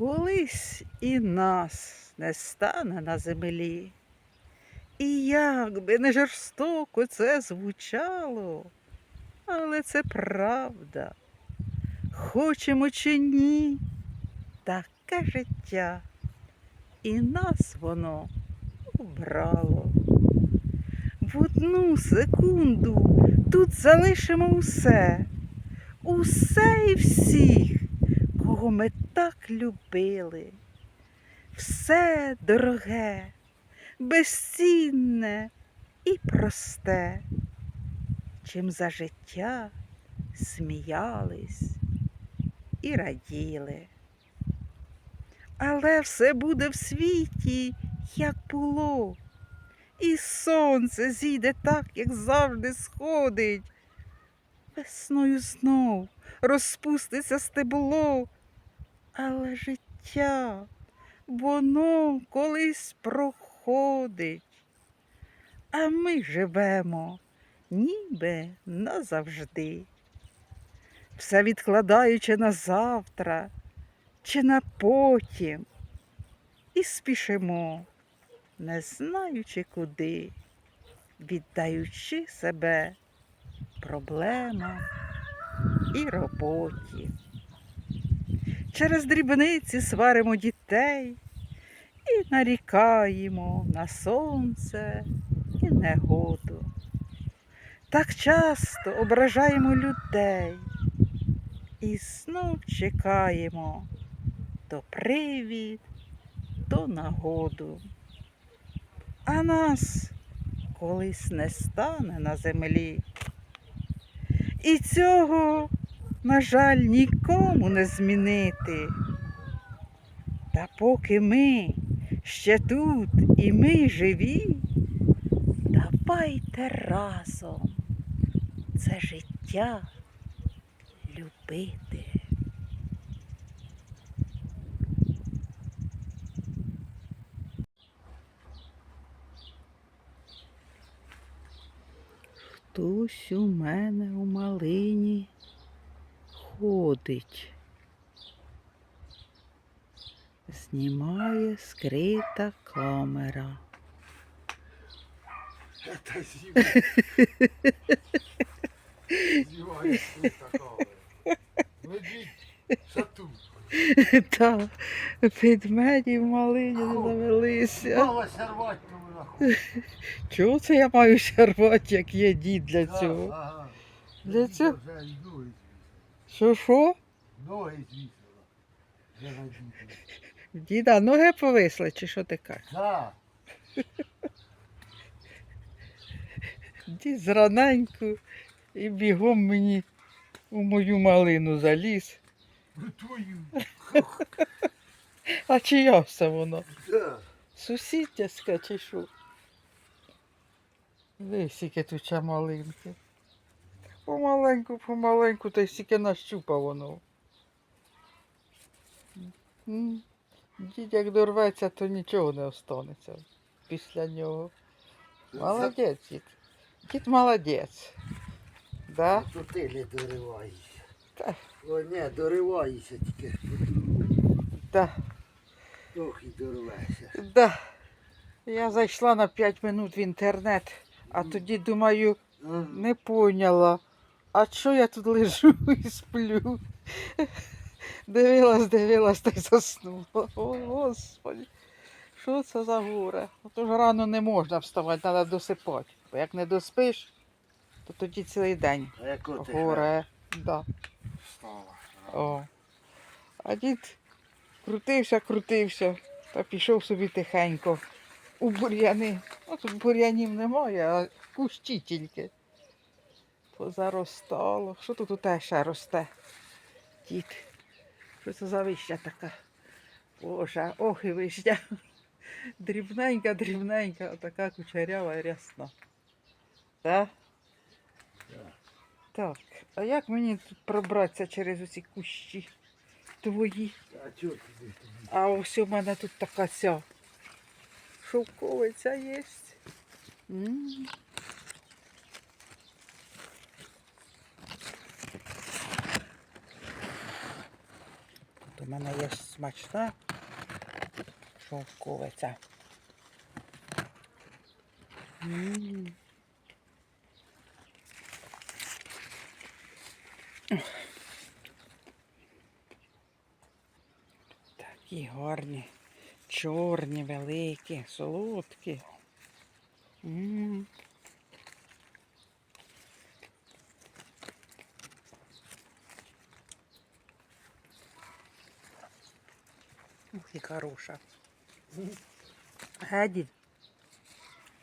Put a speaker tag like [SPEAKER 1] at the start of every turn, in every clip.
[SPEAKER 1] Колись і нас не стане на землі. І як би не жорстоко це звучало, але це правда. Хочемо чи ні, таке життя, і нас воно обрало. В одну секунду тут залишимо усе, усе і всіх, кого ми так любили. Все дороге, безцінне і просте, чим за життя сміялись і раділи. Але все буде в світі, як було, і сонце зійде так, як завжди сходить. Весною знов розпуститься стебло, але життя, воно колись проходить, а ми живемо ніби назавжди, все відкладаючи на завтра чи на потім, і спішимо, не знаючи куди, віддаючи себе проблемам і роботі. Через дрібниці сваримо дітей і нарікаємо на сонце і негоду. Так часто ображаємо людей і знов чекаємо то привід, то нагоду. А нас колись не стане на землі. І цього, на жаль, нікому не змінити. Та поки ми ще тут і ми живі, давайте разом це життя любити. Хтось у мене у малині ходить. Знімає скрита камера.
[SPEAKER 2] Зима и тут такого. Ведіть шату.
[SPEAKER 1] Та ведмеді в малині завелися.
[SPEAKER 2] Ну нахуй.
[SPEAKER 1] Чого це я маю ще рвати, як є дід для цього? Для цього?
[SPEAKER 2] Вже й ноги звісила.
[SPEAKER 1] Що що?
[SPEAKER 2] Ноги.
[SPEAKER 1] В Діда ноги повисли, чи що ти кажеш?
[SPEAKER 2] Да.
[SPEAKER 1] Дід зраненьку і бігом мені у мою малину заліз.
[SPEAKER 2] Ну твою.
[SPEAKER 1] А чия все воно?
[SPEAKER 2] Да.
[SPEAKER 1] Сусідська чи що? Яке тут малинки. Помаленьку, помаленьку, та й стільки нащупав воно. Дід як дорветься, то нічого не останеться після нього. Молодець, дід. Дід молодець. Да?
[SPEAKER 2] То ти не дориваєшся.
[SPEAKER 1] Та.
[SPEAKER 2] О, ні, дориваєшся тільки.
[SPEAKER 1] Да.
[SPEAKER 2] Ох, і дорвешся.
[SPEAKER 1] Да. Я зайшла на 5 минут в інтернет, а тоді думаю, не поняла, а що я тут лежу і сплю. Дивилась, дивилась та й заснула. О, Господи, що це за горе? Ото ж рано не можна вставати, треба досипати. Бо як не доспиш, то тоді цілий день
[SPEAKER 2] от
[SPEAKER 1] горе. Да. О. А дід крутився, крутився та пішов собі тихенько у бур'яни. Тут бур'янів немає, а кущі тільки. Позаростало. Що тут у те ще росте? Дід. Що це за вища така? Боже, ох і вишня. Дрібненька, дрібненька, така кучерява і рясна. Так?
[SPEAKER 2] Так.
[SPEAKER 1] А як мені тут пробратися через оці кущі твої?
[SPEAKER 2] А
[SPEAKER 1] ось у мене тут така ця шовковиця є. М. От у мене є смачна шовковиця. М. Такі гарні, чорні, великі, солодкі. М. Ух, і хороша. Геді.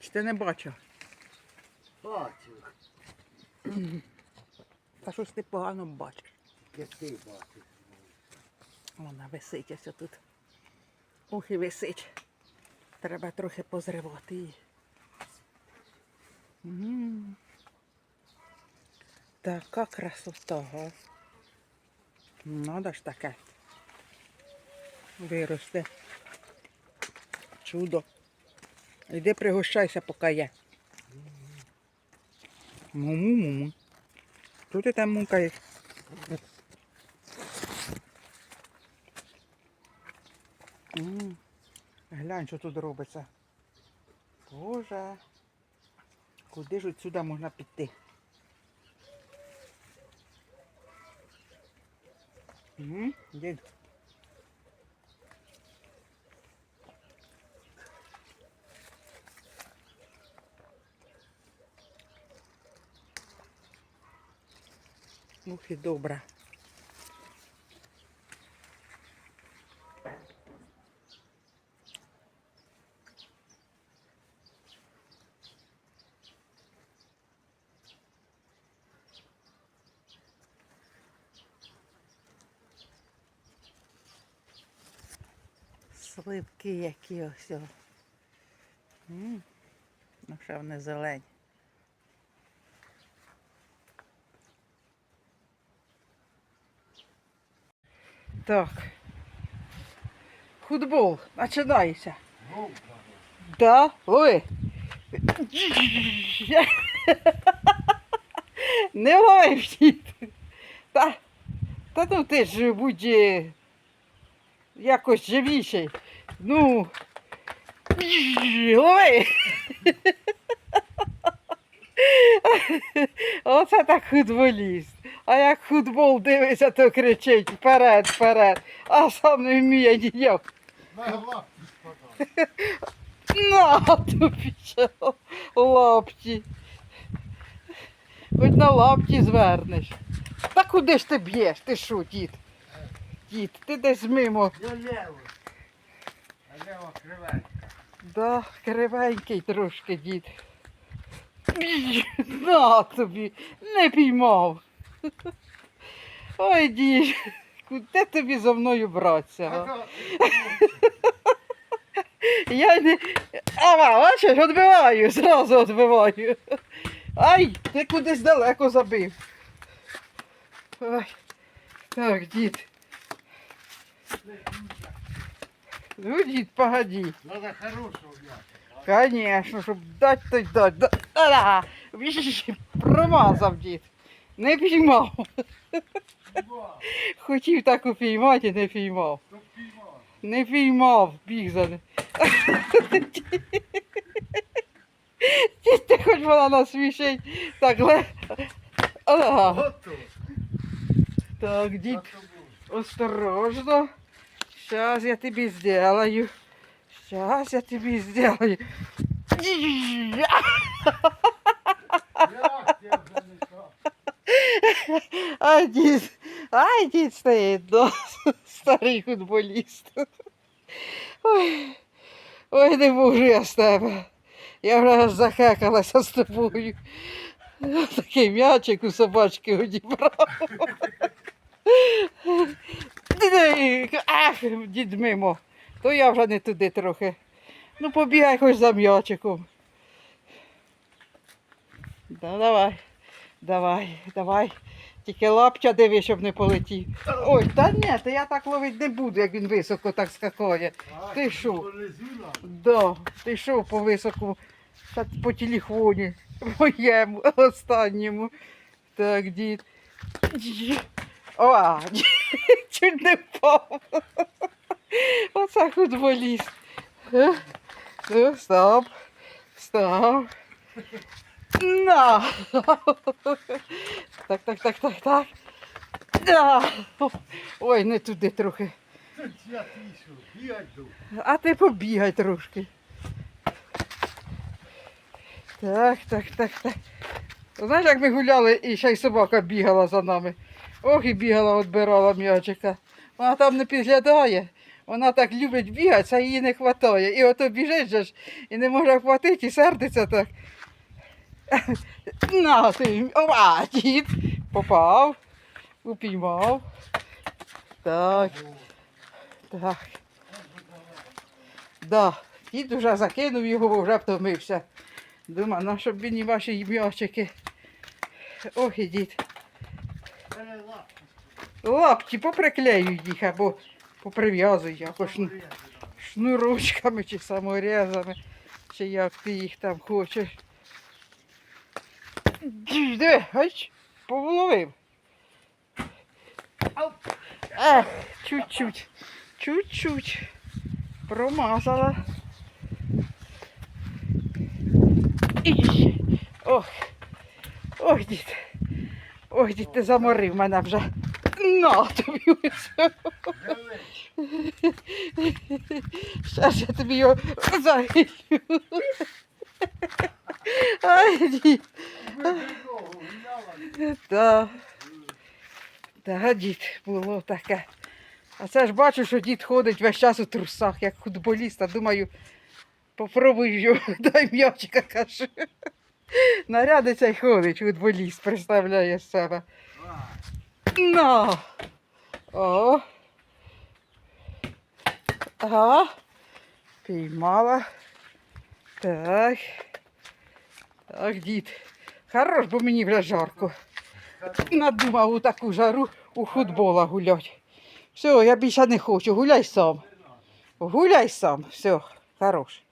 [SPEAKER 1] Чи ти не бачив?
[SPEAKER 2] Бачу,
[SPEAKER 1] Та щось ти погано бачиш.
[SPEAKER 2] як ти бачиш.
[SPEAKER 1] Вона висить ось тут. Ох і висить. Треба трохи позривати її. Така красота. Надо ж таке. Виросте. Чудо. Іди пригощайся, поки є. Муму-муму. Що ти там мукаєш? Глянь, що тут робиться. Боже. Куди ж отсюди можна піти? Дід. Ух і добра. Сливки які ось. о. М, Ну, ще вони зелені. Так. Футбол починається. Да, ой. Не всі. Та, та ну ти ж будь е, якось живіший. Ну. Лови. Оце так футболіст. А як футбол дивиться, то кричить вперед, вперед, а сам не вміє ніяк.
[SPEAKER 2] на
[SPEAKER 1] тобі лапті. Хоч на лапті звернеш. Та куди ж ти б'єш? Ти що, дід? Дід, ти десь мимо.
[SPEAKER 2] Я лево. А лево кривенька.
[SPEAKER 1] Да, кривенький трошки дід. На тобі, не піймав. Ой, дід, куди тобі за мною братися? га? Я не. Ава, бачиш, відбиваю, зразу відбиваю. Ай, ти кудись далеко забив. Ой. Так, дід. Ну, дід, погоди.
[SPEAKER 2] Надо хорошого м'яса.
[SPEAKER 1] Конечно, щоб дать то й дать. Да, Віж, промазав дід. Не піймав. Хотів так упіймати, не піймав. Не піймав, біг за ним. Ти хоч вона насмішить. Так, ле. Так, дід, осторожно. Сейчас я тобі сделаю. Сейчас я тобі сделаю.
[SPEAKER 2] Як я вже не так?
[SPEAKER 1] Ай, дід, стоїть, да, старий футболіст. Ой, ой, не можу я з тебе. Я вже захекалася з тобою. Такий м'ячик у собачки одібрав. Ах, дід мимо. То я вже не туди трохи. Ну, побігай хоч за м'ячиком. Да, давай, давай, давай. Тільки лаптя диви, щоб не полетів. Ой, та ні, та я так ловити не буду, як він високо так скакає. Ти що? Да, ти що по високу, та по телефоні, моєму останньому. Так, дід. О, чуть не впав. Оце футболіст. Ну, стоп. Стоп. На. Так, так, так, так, так. Ой, не туди трохи. А ти побігай трошки. Так, так, так, так. Знаєш, як ми гуляли і ще й собака бігала за нами. Ох, і бігала, відбирала м'ячика. Вона там не підглядає. Вона так любить бігати, а її не вистачає. І ото біжить і не може хватити, і сердиться так. На ти, ова, дід, попав, упіймав. Так, так. Да, дід вже закинув його, бо вже втомився. Дума, на щоб він і ваші м'ячики. Ох, дід. Лапті поприклею їх або поприв'язуй якось шну- шнурочками чи саморезами, чи як ти їх там хочеш. Диви, гач, повловив. Ех, чуть-чуть, чуть-чуть. Промазала. І, ох, ох, дід. Ох, дід, ти заморив мене вже. На тобі ось. Щас я тобі його загилю. Ай, дід. Та. Та, дід, було таке. А це ж бачу, що дід ходить весь час у трусах, як футболіст, а думаю, попробуй його, дай м'ячика, кажу. Нарядиться й ходить, футболіст, представляє себе. На. О. Ага. Піймала. Так. Так, дід. Хорош, бо мені вже жарко. Надумав у таку жару у футбола гулять. Все, я більше не хочу. Гуляй сам. Гуляй сам. Все, хорош.